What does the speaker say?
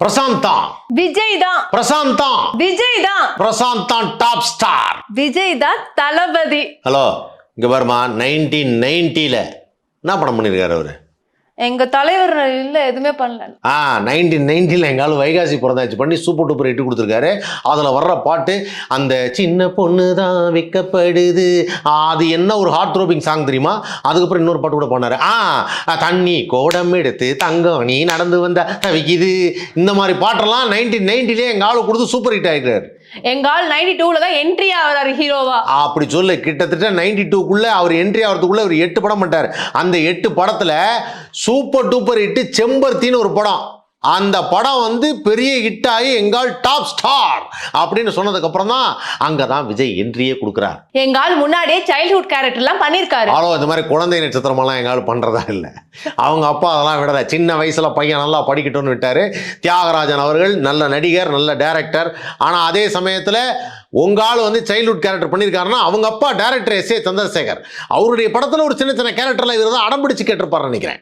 பிரசாந்தா. விஜய் தான் பிரசாந்தா. விஜய் தான் பிரசாந்தா top star. Vijay தான் தளபதி. ஹலோ இங்க பாருமா நைன்டீன் நைன்டில என்ன படம் பண்ணியிருக்காரு அவரு? எங்க தலைவர் இல்ல எதுவுமே பண்ணல. ஆ நைன்டீன் நைன்டியில் எங்காலும் வைகாசி பிறந்தாச்சு பண்ணி சூப்பர் டூப்பர் இட்டு கொடுத்துருக்காரு. அதில் வர்ற பாட்டு அந்த சின்ன பொண்ணு தான் விற்கப்படுது அது என்ன ஒரு ஹார்ட் த்ரோபிங் சாங் தெரியுமா? அதுக்கப்புறம் இன்னொரு பாட்டு கூட பண்ணாரு ஆ தண்ணி கோடம் எடுத்து தங்கம் நீ நடந்து வந்த விற்கிது இந்த மாதிரி பாட்டெல்லாம் நைன்டீன் நைன்டிலே எங்கள் ஆளு கொடுத்து சூப்பர் ஹிட் ஆகிட்டார் எங்கால் நைன்டி டூல தான் என்ட்ரி ஆகிறாரு ஹீரோவா. அப்படி சொல்லு கிட்டத்தட்ட நைன்டி டூக்குள்ள அவர் என்ட்ரி ஆகிறதுக்குள்ள அவர் எட்டு படம் பண்ணிட்டார். அந்த எட்டு படத்துல சூப்பர் டூப்பர் ஹிட் செம்பருத்தின்னு ஒரு படம். அந்த படம் வந்து பெரிய ஹிட் ஆகி எங்கால் டாப் ஸ்டார் அப்படின்னு சொன்னதுக்கப்புறம் தான் அங்கே தான் விஜய் என்ட்ரியே கொடுக்குறார். எங்க ஆள் முன்னாடியே சைல்ட்ஹுட் கேரக்டர் எல்லாம் பண்ணிருக்காரு ஆளோ இந்த மாதிரி குழந்தை நட்சத்திரமெல்லாம் எங்காலும் பண்ணுறதா இல்லை. அவங்க அப்பா அதெல்லாம் விடல. சின்ன வயசில் பையன் நல்லா படிக்கட்டும்னு விட்டார். தியாகராஜன் அவர்கள் நல்ல நடிகர் நல்ல டைரக்டர் ஆனால் அதே சமயத்தில் உங்க ஆள் வந்து சைல்ட்ஹுட் கேரக்டர் பண்ணியிருக்காருன்னா அவங்க அப்பா டேரக்டர் எஸ் ஏ சந்திரசேகர். அவருடைய படத்தில் ஒரு சின்ன சின்ன கேரக்டர்லாம் இவர் தான் அடம் பிடிச்சு கேட்டிருப்பாருன்னு நினைக்கிறேன்.